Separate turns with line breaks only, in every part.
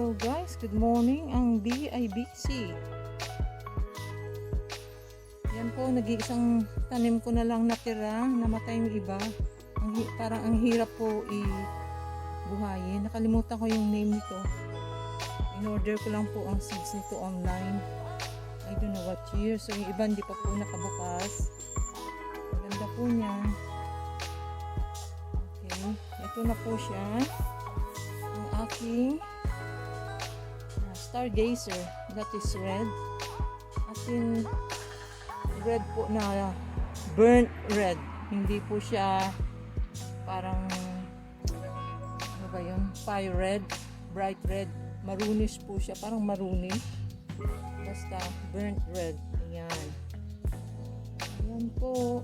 Hello guys, good morning. Ang BIBC. Yan po, nag-iisang tanim ko na lang natira. Namatay yung iba. Ang, parang ang hirap po i-buhayin. Nakalimutan ko yung name nito. In-order ko lang po ang seeds nito online. I don't know what year. So yung iba hindi pa po nakabukas. Maganda po niya. Okay. Ito na po siya. Ang aking stargazer. That is red. As in, red po na burnt red. Hindi po siya parang ano ba yun? Fire red, bright red. Marunish po siya, parang marunish. Basta burnt red. Ayan. Ayan po.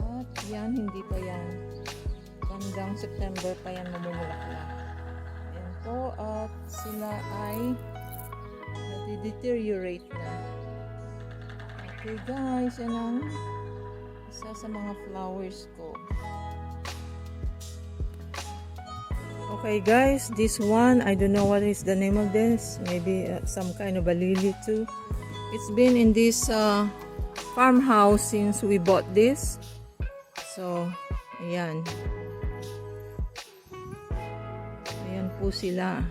At yan, hindi pa yan. Bandang September pa yan mamumulaklak. Po. At sila ay nade-deteriorate na. Okay guys, yan ang isa sa mga flowers ko. Okay guys, this one, I don't know what is the name of this. Maybe uh, some kind of a lily too. It's been in this uh, farmhouse since we bought this. So, ayan. Ayan po sila.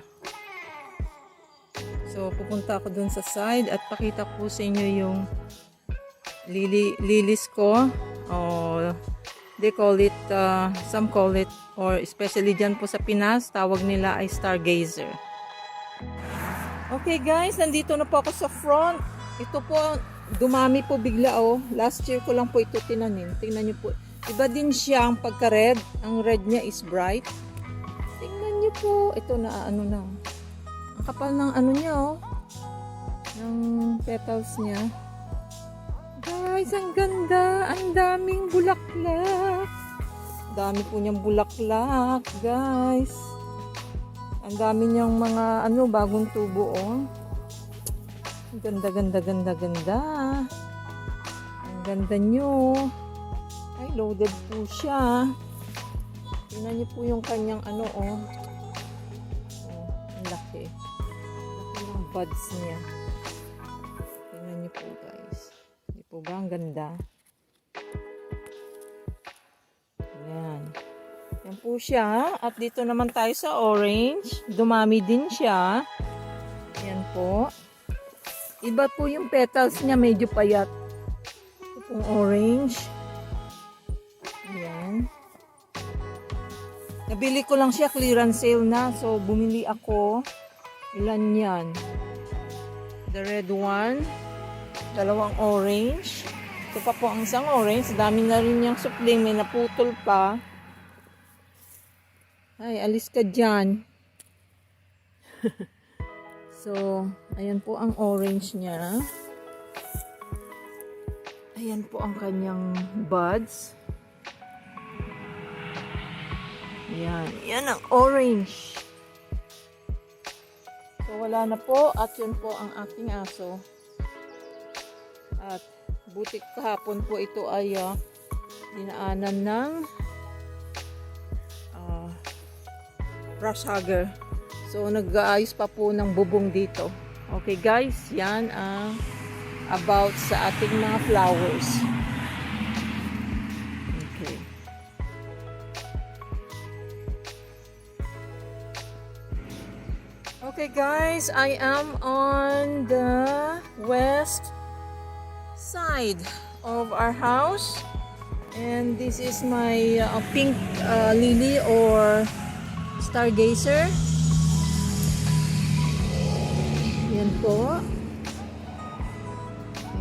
So, pupunta ako dun sa side at pakita ko sa inyo yung lily, lilies ko. Oh, they call it, uh, some call it, or especially dyan po sa Pinas, tawag nila ay stargazer. Okay guys, nandito na po ako sa front. Ito po, dumami po bigla oh. Last year ko lang po ito tinanim. Tingnan niyo po. Iba din siya ang pagka-red. Ang red niya is bright. Po. Ito na ano na. Ang kapal ng ano niya oh. Ng petals niya. Guys, ang ganda. Ang daming bulaklak. Dami po niyang bulaklak, guys. Ang dami niyang mga ano, bagong tubo, oh. Ganda, ganda, ganda, ganda. Ang ganda niyo. Ay, loaded po siya. Tingnan niyo po yung kanyang ano. Oh, ang laki. Laki ng buds niya. Tingnan niyo po, guys. Hindi po ba ang ganda? Ayan. Yan po siya. At dito naman tayo sa orange. Dumami din siya. Yan po. Iba po yung petals niya. Medyo payat. Ito orange. Ayan. Nabili ko lang siya. Clearance sale na. So, bumili ako. Ilan yan? The red one. Dalawang orange. Ito pa po ang isang orange. Dami na rin yung supling. May naputol pa. Ay, alis ka dyan. so, ayan po ang orange niya. Ayan po ang kanyang buds. Ayan. Yan ang orange. Wala na po. At yun po ang aking aso. At butik kahapon po ito ay ah, dinaanan ng ah, brush hugger. So, nag-aayos pa po ng bubong dito. Okay guys, yan ang about sa ating mga flowers. Guys, I am on the west side of our house. And this is my uh, pink uh, lily or stargazer. Yan po.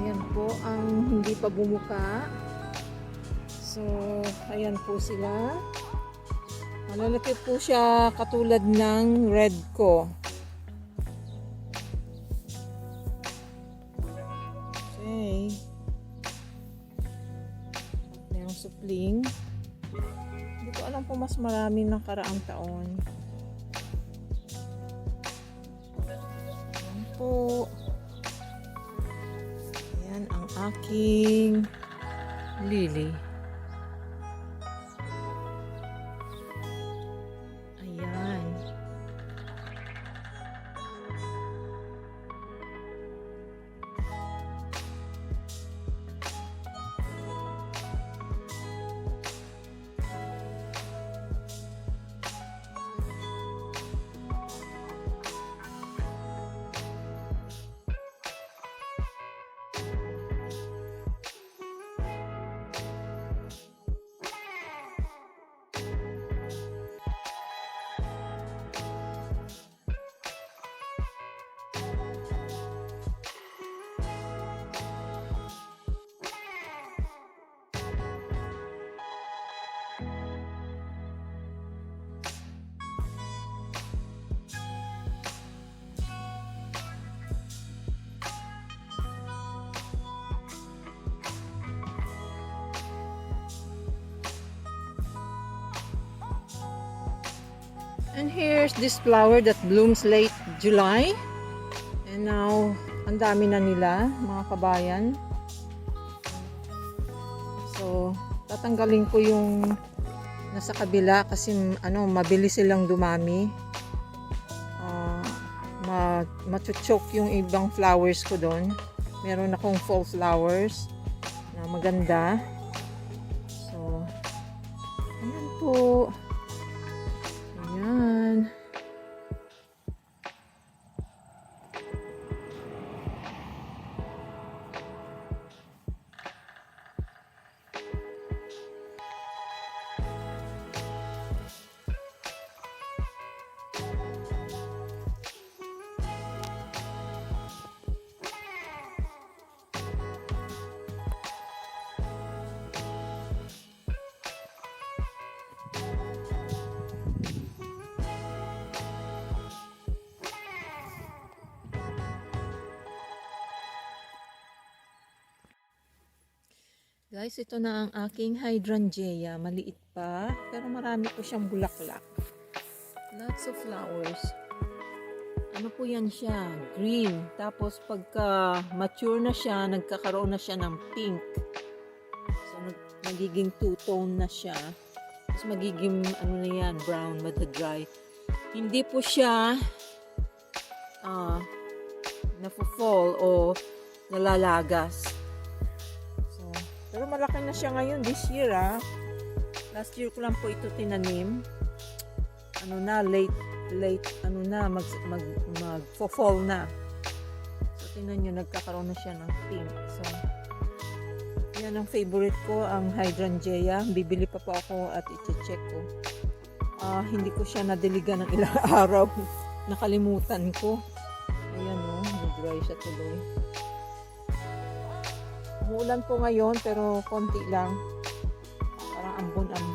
Ayan po ang hindi pa bumuka. So ayan po sila. Malalaki po siya katulad ng red ko supling. Hindi ko alam kung mas marami ng karaang taon. Ayan po. Ayan ang aking lily. And here's this flower that blooms late July. And now, ang dami na nila, mga kabayan. So, tatanggalin ko yung nasa kabila kasi ano, mabilis silang dumami. Ah, ma machuchok yung ibang flowers ko doon. Meron akong fall flowers na maganda. Guys, ito na ang aking hydrangea. Maliit pa, pero marami po siyang bulaklak. Lots of flowers. Ano po yan siya? Green. Tapos pagka mature na siya, nagkakaroon na siya ng pink. So, nagiging two-tone na siya. Tapos magiging, ano na yan, brown, dry. Hindi po siya ah nafo-fall o nalalagas. Malaki na siya ngayon this year ah. Last year ko lang po ito tinanim. Ano na, late, late, ano na, mag, mag, mag fall na. So, tingnan nyo, nagkakaroon na siya ng pink. So, yan ang favorite ko, ang hydrangea. Bibili pa po ako at i-check ko. Ah, hindi ko siya nadiligan ng ilang araw. Nakalimutan ko. Ayan o, oh, dry siya tuloy. Umuulan po ngayon pero konti lang. Parang ambon-ambon.